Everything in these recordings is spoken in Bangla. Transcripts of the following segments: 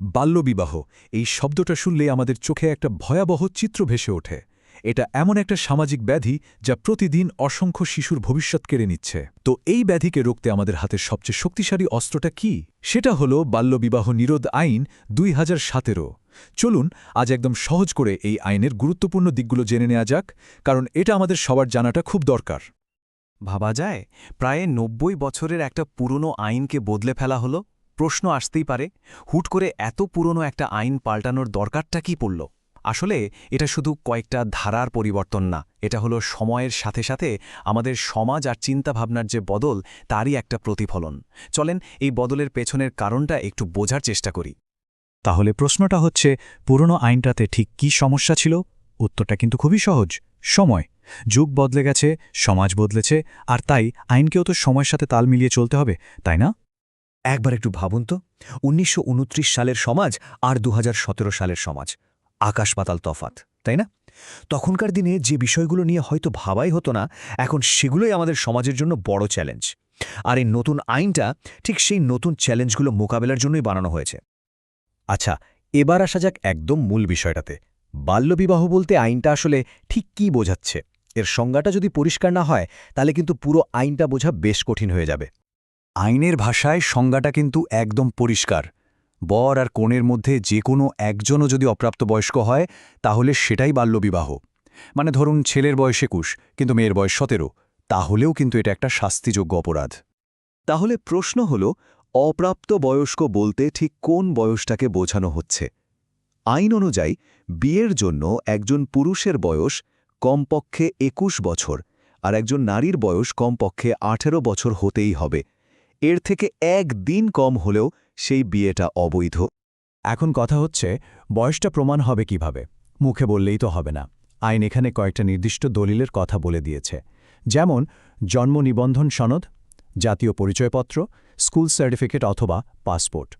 বাল্যবিবাহ, এই শব্দটা শুনলে আমাদের চোখে একটা ভয়াবহ চিত্র ভেসে ওঠে। এটা এমন একটা সামাজিক ব্যাধি যা প্রতিদিন অসংখ্য শিশুর ভবিষ্যৎ কেড়ে নিচ্ছে। তো এই ব্যাধিকে রুখতে আমাদের হাতের সবচেয়ে শক্তিশালী অস্ত্রটা কি? সেটা হলো বাল্যবিবাহ নিরোধ আইন দুই হাজার সতেরো। চলুন, আজ একদম সহজ করে এই আইনের গুরুত্বপূর্ণ দিকগুলো জেনে নেওয়া যাক, কারণ এটা আমাদের সবার জানাটা খুব দরকার। ভাবা যায়, প্রায় নব্বই বছরের একটা পুরনো আইনকে বদলে ফেলা হলো। প্রশ্ন আসতেই পারে, হুট করে এত পুরনো একটা আইন পাল্টানোর দরকারটা কি পড়ল? আসলে এটা শুধু কয়েকটা ধারার পরিবর্তন না, এটা হলো সময়ের সাথে সাথে আমাদের সমাজ আর চিন্তাভাবনার যে বদল, তারই একটা প্রতিফলন। চলেন এই বদলের পেছনের কারণটা একটু বোঝার চেষ্টা করি। তাহলে প্রশ্নটা হচ্ছে, পুরনো আইনটাতে ঠিক কি সমস্যা ছিল? উত্তরটা কিন্তু খুবই সহজ, সময়। যুগ বদলে গেছে, সমাজ বদলেছে, আর তাই আইনকেও তো সময়ের সাথে তাল মিলিয়ে চলতে হবে, তাই না? একবার একটু ভাবুন তো, উনিশশো উনত্রিশ সালের সমাজ আর দু হাজার সতেরো সালের সমাজ, আকাশ পাতাল তফাত, তাই না? তখনকার দিনে যে বিষয়গুলো নিয়ে হয়তো ভাবাই হতো না, এখন সেগুলোই আমাদের সমাজের জন্য বড় চ্যালেঞ্জ। আর এই নতুন আইনটা ঠিক সেই নতুন চ্যালেঞ্জগুলো মোকাবেলার জন্যই বানানো হয়েছে। আচ্ছা এবার আসা যাক একদম মূল বিষয়টাতে। বাল্যবিবাহ বলতে আইনটা আসলে ঠিক কি বোঝাচ্ছে? এর সংজ্ঞাটা যদি পরিষ্কার না হয়, তাহলে কিন্তু পুরো আইনটা বোঝা বেশ কঠিন হয়ে যাবে। আইনের ভাষায় সংজ্ঞাটা কিন্তু একদম পরিষ্কার। বর আর কনের মধ্যে যে কোনো একজনও যদি অপ্রাপ্তবয়স্ক হয়, তাহলে সেটাই বাল্যবিবাহ। মানে ধরুন ছেলের বয়স একুশ, কিন্তু মেয়ের বয়স সতেরো, তাহলেও কিন্তু এটা একটা শাস্তিযোগ্য অপরাধ। তাহলে প্রশ্ন হল অপ্রাপ্ত বয়স্ক বলতে ঠিক কোন বয়সটাকে বোঝানো হচ্ছে? আইন অনুযায়ী, বিয়ের জন্য একজন পুরুষের বয়স কমপক্ষে একুশ বছর, আর একজন নারীর বয়স কমপক্ষে আঠেরো বছর হতেই হবে। এর থেকে এক দিন কম হলেও সেই বিয়েটা অবৈধ। এখন কথা হচ্ছে, বয়সটা প্রমাণ হবে কীভাবে? মুখে বললেই তো হবে না। আইন এখানে কয়েকটা নির্দিষ্ট দলিলের কথা বলে দিয়েছে। যেমন, জন্ম নিবন্ধন সনদ, জাতীয় পরিচয়পত্র, স্কুল সার্টিফিকেট অথবা পাসপোর্ট।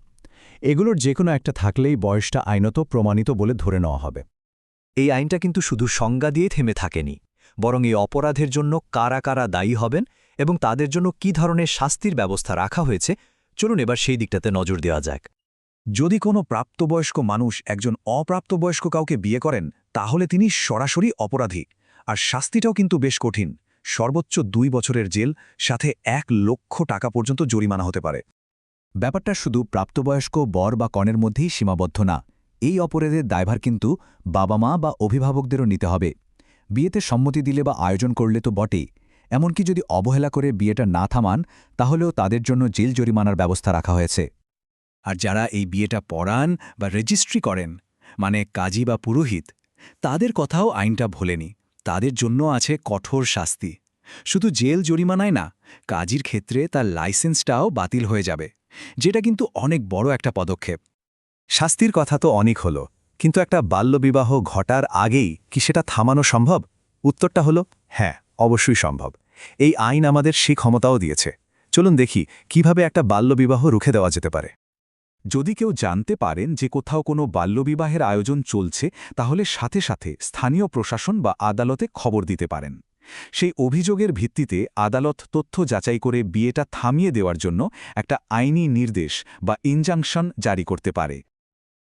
এগুলোর যে কোনো একটা থাকলেই বয়সটা আইনত প্রমাণিত বলে ধরে নেওয়া হবে। এই আইনটা কিন্তু শুধু সংজ্ঞা দিয়ে থেমে থাকেনি। বরং এই অপরাধের জন্য কারা কারা দায়ী হবেন এবং তাদের জন্য কি ধরনের শাস্তির ব্যবস্থা রাখা হয়েছে, চলুন এবার সেই দিকটাতে নজর দেওয়া যাক। যদি কোনো প্রাপ্তবয়স্ক মানুষ একজন অপ্রাপ্তবয়স্ক কাউকে বিয়ে করেন, তাহলে তিনি সরাসরি অপরাধী, আর শাস্তিটাও কিন্তু বেশ কঠিন। সর্বোচ্চ দুই বছরের জেল, সাথে এক লক্ষ টাকা পর্যন্ত জরিমানা হতে পারে। ব্যাপারটা শুধু প্রাপ্তবয়স্ক বর বা কনের মধ্যেই সীমাবদ্ধ না, এই অপরাধের দায়ভার কিন্তু বাবা মা বা অভিভাবকদেরও নিতে হবে। বিয়েতে সম্মতি দিলে বা আয়োজন করলে তো বটেই এমনকি যদি অবহেলা করে বিয়েটা না থামান, তাহলেও তাদের জন্য জেল জরিমানার ব্যবস্থা রাখা হয়েছে। আর যারা এই বিয়েটা পড়ান বা রেজিস্ট্রি করেন মানে কাজী বা পুরোহিত, তাদের কথাও আইনটা ভোলেনি। তাদের জন্য আছে কঠোর শাস্তি। শুধু জেল জরিমানায় না, কাজীর ক্ষেত্রে তার লাইসেন্সটাও বাতিল হয়ে যাবে, যেটা কিন্তু অনেক বড় একটা পদক্ষেপ। শাস্তির কথা তো অনেক হলো, কিন্তু একটা বাল্যবিবাহ ঘটার আগেই কি সেটা থামানো সম্ভব? উত্তরটা হলো হ্যাঁ। অবশ্যই সম্ভব। এই আইন আমাদের সে ক্ষমতাও দিয়েছে। চলুন দেখি কীভাবে একটা বাল্যবিবাহ রুখে দেওয়া যেতে পারে। যদি কেউ জানতে পারেন যে কোথাও কোনো বাল্যবিবাহের আয়োজন চলছে, তাহলে সাথে সাথে স্থানীয় প্রশাসন বা আদালতে খবর দিতে পারেন। সেই অভিযোগের ভিত্তিতে আদালত তথ্য যাচাই করে বিয়েটা থামিয়ে দেওয়ার জন্য একটা আইনি নির্দেশ বা ইনজাংশন জারি করতে পারে।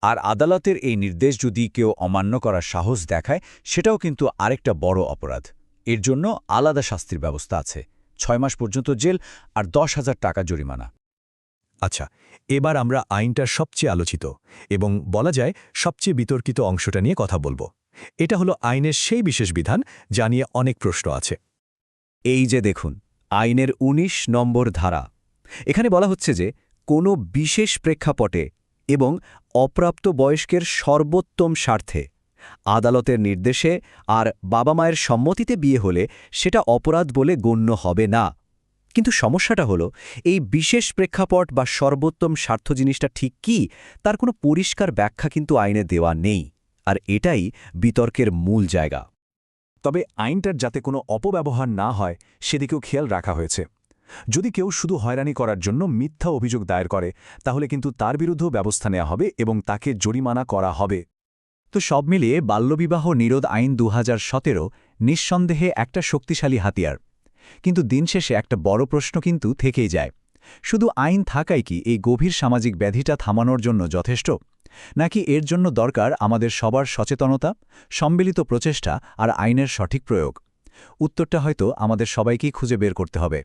আর আদালতের এই নির্দেশ যদি কেউ অমান্য করার সাহস দেখায়, সেটাও কিন্তু আরেকটা বড় অপরাধ। এর জন্য আলাদা শাস্তির ব্যবস্থা আছে, ছয় মাস পর্যন্ত জেল আর দশ হাজার টাকা জরিমানা। আচ্ছা এবার আমরা আইনটার সবচেয়ে আলোচিত এবং বলা যায় সবচেয়ে বিতর্কিত অংশটা নিয়ে কথা বলব। এটা হলো আইনের সেই বিশেষ বিধান যা নিয়ে অনেক প্রশ্ন আছে। এই যে দেখুন, আইনের ১৯ নম্বর ধারা। এখানে বলা হচ্ছে যে কোনো বিশেষ প্রেক্ষাপটে এবং অপ্রাপ্ত বয়স্কের সর্বোত্তম স্বার্থে আদালতের নির্দেশে আর বাবা মায়ের সম্মতিতে বিয়ে হলে সেটা অপরাধ বলে গণ্য হবে না। কিন্তু সমস্যাটা হলো, এই বিশেষ প্রেক্ষাপট বা সর্বোত্তম স্বার্থ জিনিসটা ঠিক কি, তার কোনো পরিষ্কার ব্যাখ্যা কিন্তু আইনে দেওয়া নেই, আর এটাই বিতর্কের মূল জায়গা। তবে আইনটার যাতে কোনো অপব্যবহার না হয়, সেদিকেও খেয়াল রাখা হয়েছে। যদি কেউ শুধু হয়রানি করার জন্য মিথ্যা অভিযোগ দায়ের করে, তাহলে কিন্তু তার বিরুদ্ধেও ব্যবস্থা নেওয়া হবে এবং তাকে জরিমানা করা হবে। তো সব মিলিয়ে বাল্যবিবাহ নিরোধ আইন দু হাজার সতেরো নিঃসন্দেহে একটা শক্তিশালী হাতিয়ার। কিন্তু দিন শেষে একটা বড় প্রশ্ন কিন্তু থেকেই যায়। শুধু আইন থাকাই কি এই গভীর সামাজিক ব্যাধিটা থামানোর জন্য যথেষ্ট? নাকি এর জন্য দরকার আমাদের সবার সচেতনতা, সম্মিলিত প্রচেষ্টা আর আইনের সঠিক প্রয়োগ? উত্তরটা হয়তো আমাদের সবাইকেই খুঁজে বের করতে হবে।